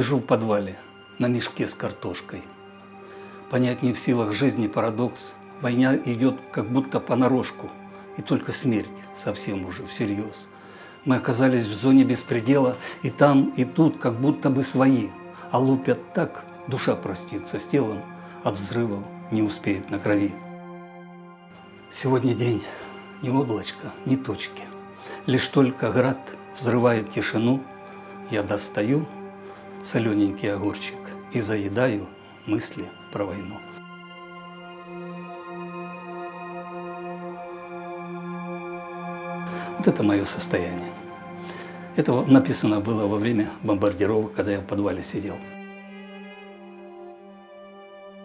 Сижу в подвале на мешке с картошкой. Понять не в силах жизни парадокс. Война идет как будто понарошку. И только смерть совсем уже всерьез. Мы оказались в зоне беспредела, и там, и тут как будто бы свои. А лупят так, душа простится с телом, от взрывов не успеет на крови. Сегодня день, ни облачка, ни точки. Лишь только град взрывает тишину, я достаю солененький огурчик и заедаю мысли про войну. Вот это мое состояние. Это написано было во время бомбардировок, когда я в подвале сидел.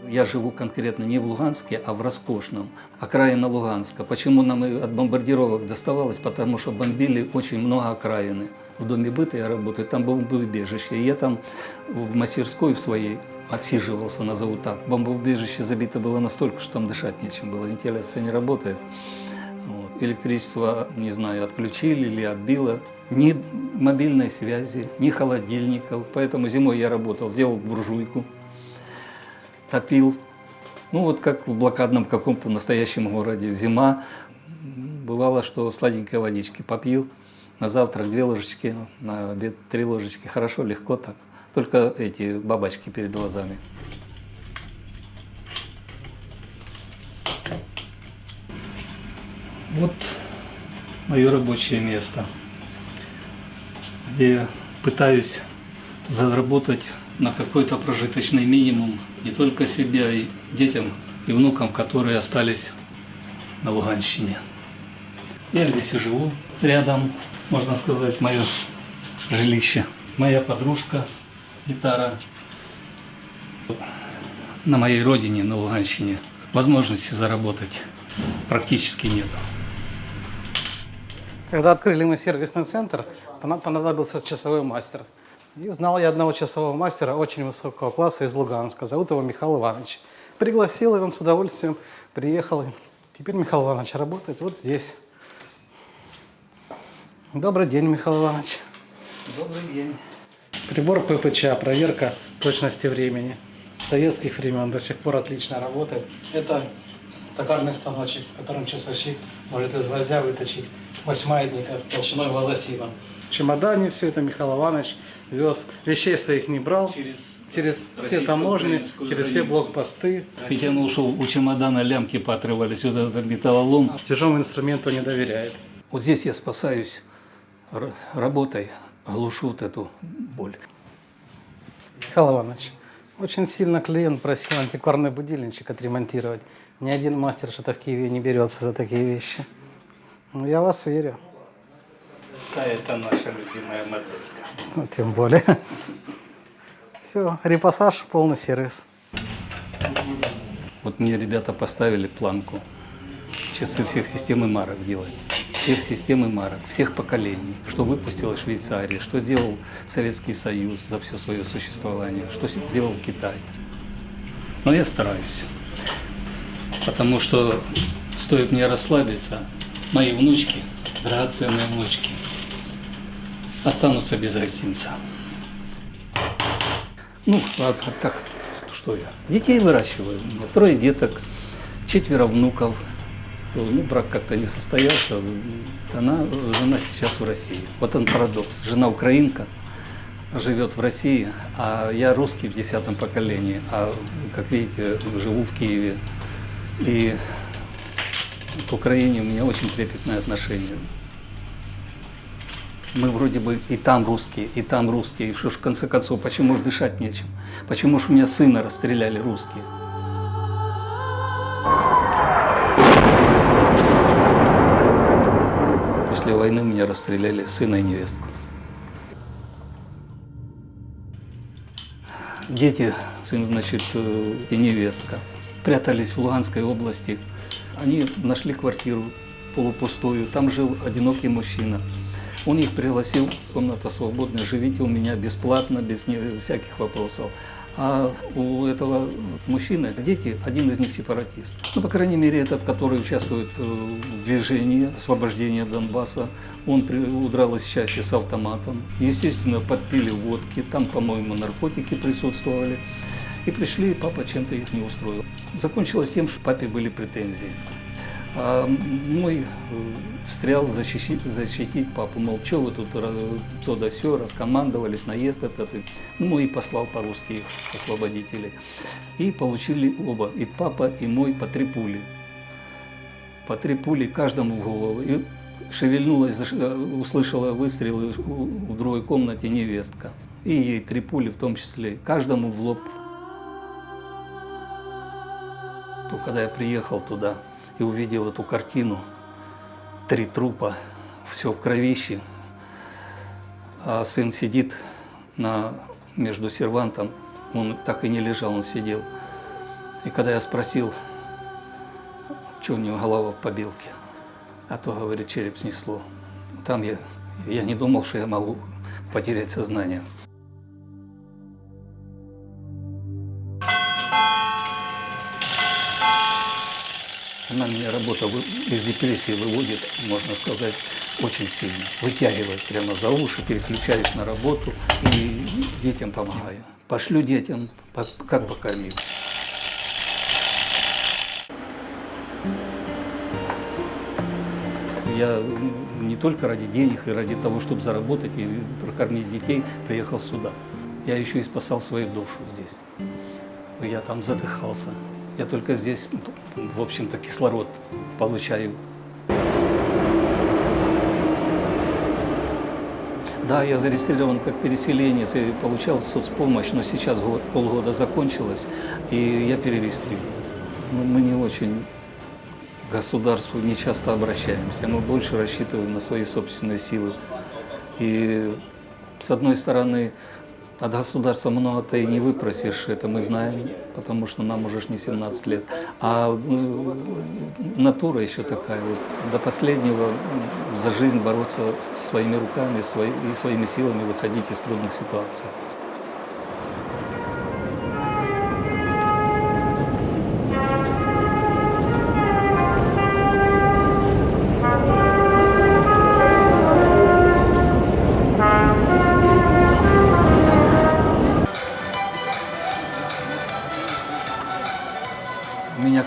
Я живу конкретно не в Луганске, а в роскошном, окраина Луганска. Почему нам от бомбардировок доставалось? Потому что бомбили очень много окраины. В доме быта я работаю, там бомбоубежище. Я там в мастерской в своей отсиживался, назову так. Бомбоубежище забито было настолько, что там дышать нечем было. Вентиляция не работает. Вот. Электричество, не знаю, отключили или отбило. Ни мобильной связи, ни холодильников. Поэтому зимой я работал, сделал буржуйку топил. Ну вот как в блокадном каком-то настоящем городе. Зима. Бывало, что сладенькой водички попью. На завтрак две ложечки, на обед три ложечки. Хорошо, легко так. Только эти бабочки перед глазами. Вот мое рабочее место, где я пытаюсь заработать на какой-то прожиточный минимум не только себе, а и детям и внукам, которые остались на Луганщине. Я здесь и живу, рядом, можно сказать, мое жилище. Моя подружка, гитара. На моей родине, на Луганщине, возможности заработать практически нет. Когда открыли мы сервисный центр, пона- понадобился часовой мастер. И знал я одного часового мастера очень высокого класса из Луганска. Зовут его Михаил Иванович. Пригласил, и он с удовольствием приехал. Теперь Михаил Иванович работает вот здесь. Добрый день, Михаил Иванович. Добрый день. Прибор ППЧ, проверка точности времени. Советских времен до сих пор отлично работает. Это токарный станочек, которым часовщик может из гвоздя выточить восьмаятника толщиной волосина. В чемодане все это Михаил Иванович вез. Вещей своих не брал. Через Через все таможни, через все границу. блокпосты. Ведь он ушел, у чемодана лямки поотрывались, вот этот металлолом. Чужому инструменту не доверяет. Вот здесь я спасаюсь работой, глушу вот эту боль. Михаил Иванович, очень сильно клиент просил антикварный будильничек отремонтировать. Ни один мастер что-то в Киеве не берется за такие вещи. Ну, я вас верю. Да, это наша любимая моделька. Ну, тем более. Все, репассаж, полный сервис. Вот мне ребята поставили планку. Часы всех систем и марок делать. Всех систем и марок, всех поколений. Что выпустила Швейцария, что сделал Советский Союз за все свое существование, что сделал Китай. Но я стараюсь. Потому что стоит мне расслабиться, мои внучки, драгоценные внучки, останутся без гостинца. Ну, а так, что я? Детей выращиваю. Трое деток, четверо внуков. Ну, брак как-то не состоялся. Она, жена сейчас в России. Вот он парадокс. Жена украинка, живет в России, а я русский в десятом поколении. А, как видите, живу в Киеве. И к Украине у меня очень трепетное отношение. Мы вроде бы и там русские, и там русские. И что ж, в конце концов, почему же дышать нечем? Почему же у меня сына расстреляли русские? После войны меня расстреляли сына и невестку. Дети, сын, значит, э, и невестка, прятались в Луганской области. Они нашли квартиру полупустую, там жил одинокий мужчина. Он их пригласил, комната свободная, живите у меня бесплатно, без всяких вопросов. А у этого мужчины дети, один из них сепаратист. Ну, по крайней мере, этот, который участвует э, в движении освобождения Донбасса, он удрал из части с автоматом. Естественно, подпили водки, там, по-моему, наркотики присутствовали. И пришли, и папа чем-то их не устроил. Закончилось тем, что папе были претензии. А мой э, встрял защищи- защитить папу, мол, что вы тут то да сё, раскомандовались, наезд этот. Ну и послал по-русски их освободителей. И получили оба, и папа, и мой, по три пули. По три пули каждому в голову. И шевельнулась, э, услышала выстрелы в другой комнате невестка. И ей три пули в том числе, каждому в лоб то когда я приехал туда и увидел эту картину, три трупа, все в кровище, а сын сидит на, между сервантом, он так и не лежал, он сидел. И когда я спросил, что у него голова в побелке, а то, говорит, череп снесло. Там я, я не думал, что я могу потерять сознание. Она меня работа из депрессии выводит, можно сказать, очень сильно. Вытягивает прямо за уши, переключаюсь на работу и детям помогаю. Пошлю детям, как покормил. Я не только ради денег и ради того, чтобы заработать и прокормить детей, приехал сюда. Я еще и спасал свою душу здесь. Я там задыхался. Я только здесь, в общем-то, кислород получаю. Да, я зарегистрирован как переселенец и получал соцпомощь, но сейчас год, полгода закончилось, и я перерегистрирован. Ну, мы не очень к государству не часто обращаемся, мы больше рассчитываем на свои собственные силы. И с одной стороны, от государства много-то и не выпросишь, это мы знаем, потому что нам уже не 17 лет. А э, натура еще такая, вот, до последнего за жизнь бороться своими руками свои- и своими силами выходить из трудных ситуаций.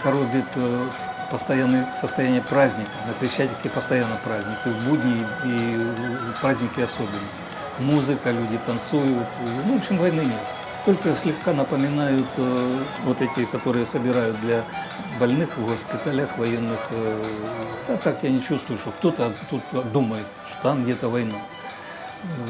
Коробит э, постоянное состояние праздника. На Крещатике постоянно праздник, и в будни, и праздники особенно. Музыка, люди танцуют. Ну, в общем, войны нет. Только слегка напоминают э, вот эти, которые собирают для больных в госпиталях военных. э, да так я не чувствую, что кто-то тут думает, что там где-то война.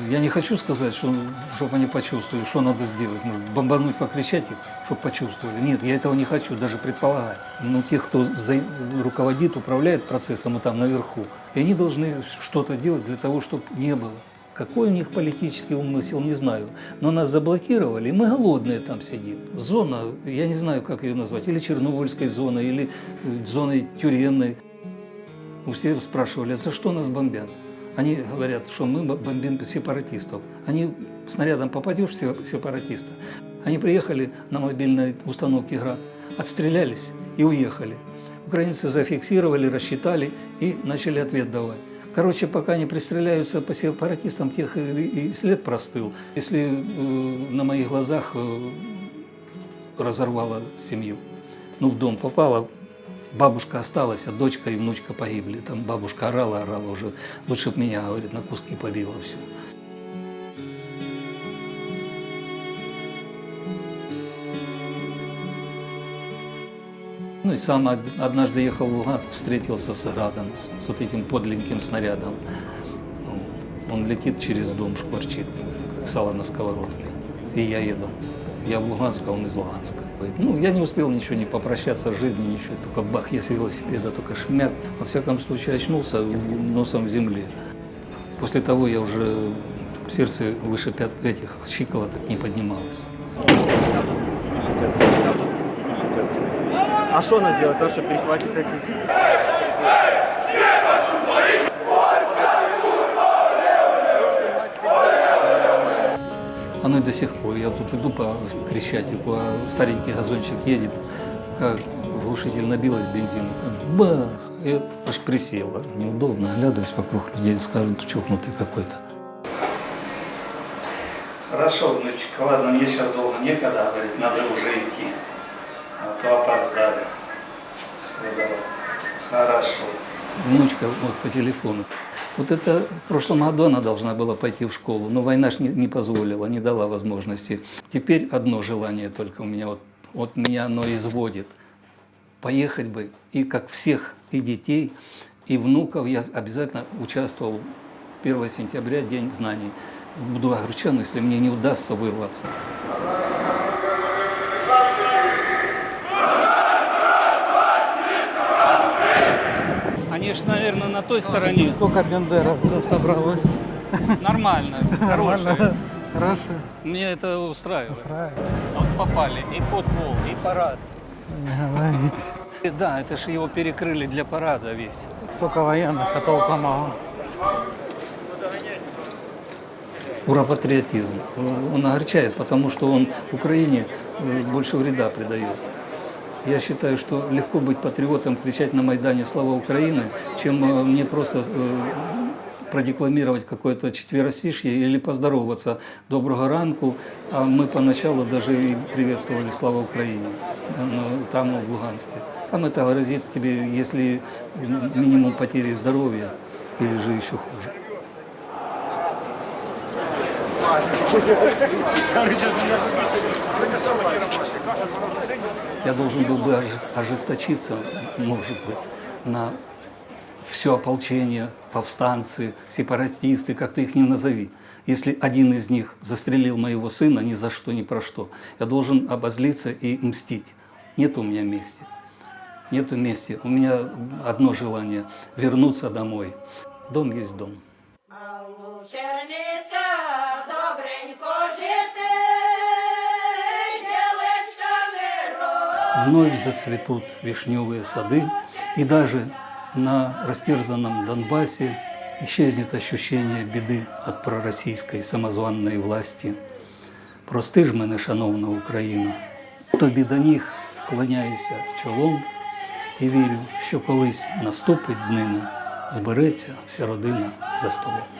Я не хочу сказать, что, чтобы они почувствовали, что надо сделать. Может, бомбануть по Крещатику, чтобы почувствовали. Нет, я этого не хочу даже предполагать. Но тех, кто за- руководит, управляет процессом и там наверху, и они должны что-то делать для того, чтобы не было. Какой у них политический умысел, не знаю. Но нас заблокировали, и мы голодные там сидим. Зона, я не знаю, как ее назвать, или Чернобыльской зоной, или э, зоной тюремной. Ну, Все спрашивали, «А за что нас бомбят? Они говорят, что мы бомбим сепаратистов. Они снарядом попадешь в се- сепаратиста. Они приехали на мобильной установке «Град», отстрелялись и уехали. Украинцы зафиксировали, рассчитали и начали ответ давать. Короче, пока не пристреляются по сепаратистам, тех и, и след простыл. Если э, на моих глазах э, разорвала семью, ну, в дом попала, Бабушка осталась, а дочка и внучка погибли. Там бабушка орала, орала уже. Лучше бы меня, говорит, на куски побила все. Ну и сам од- однажды ехал в Луганск, встретился с Градом, с, вот этим подленьким снарядом. Он летит через дом, шкварчит, как сало на сковородке. И я еду. Я в Луганск, а он из Луганска. Ну, я не успел ничего, не попрощаться с жизнью, ничего. Только бах, я с велосипеда, только шмяк. Во всяком случае, очнулся носом в земле. После того я уже сердце выше пят, этих щиколоток не поднималось. А что она сделает? Она что, перехватит эти? Оно и до сих пор. Я тут иду по Крещатику, а старенький газончик едет, как глушитель набилась бензин, как бах, и аж присела. Неудобно, оглядываюсь вокруг людей, скажут, чокнутый какой-то. Хорошо, внучка, ладно, мне сейчас долго некогда, говорит, надо уже идти. А то опоздали. Сказала. Хорошо. Внучка вот по телефону. Вот это в прошлом году она должна была пойти в школу, но война ж не, не позволила, не дала возможности. Теперь одно желание только у меня, вот, вот меня оно изводит. Поехать бы, и как всех, и детей, и внуков, я обязательно участвовал 1 сентября, День знаний. Буду огорчен, если мне не удастся вырваться. Они ж, наверное, на той стороне. Сколько бендеровцев собралось? Нормально, хорошие. Хорошо. Мне это устраивает. Устраивает. Вот попали и футбол, и парад. И Да, это же его перекрыли для парада весь. Сколько военных, а толку мало. Ура, патриотизм. Он огорчает, потому что он Украине э, больше вреда придает. Я считаю, что легко быть патриотом, кричать на Майдане «Слава Украины», чем э, мне просто э, продекламировать какое-то четверостишье или поздороваться «Доброго ранку», а мы поначалу даже и приветствовали «Слава Украине» там, в Луганске. Там это грозит тебе, если минимум потери здоровья или же еще хуже. Я должен был бы ожес- ожесточиться, может быть, на все ополчение, повстанцы, сепаратисты, как ты их не назови. Если один из них застрелил моего сына ни за что, ни про что, я должен обозлиться и мстить. Нет у меня мести. Нету мести. У меня одно желание – вернуться домой. Дом есть дом. Вновь зацветут вишневые сады, и даже на растерзанном Донбассе исчезнет ощущение беды от пророссийської самозванної власті. Прости ж мене, шановна Україна, тобі до ніг вклоняюся чолом і вірю, що колись наступить днина, збереться вся родина за столом.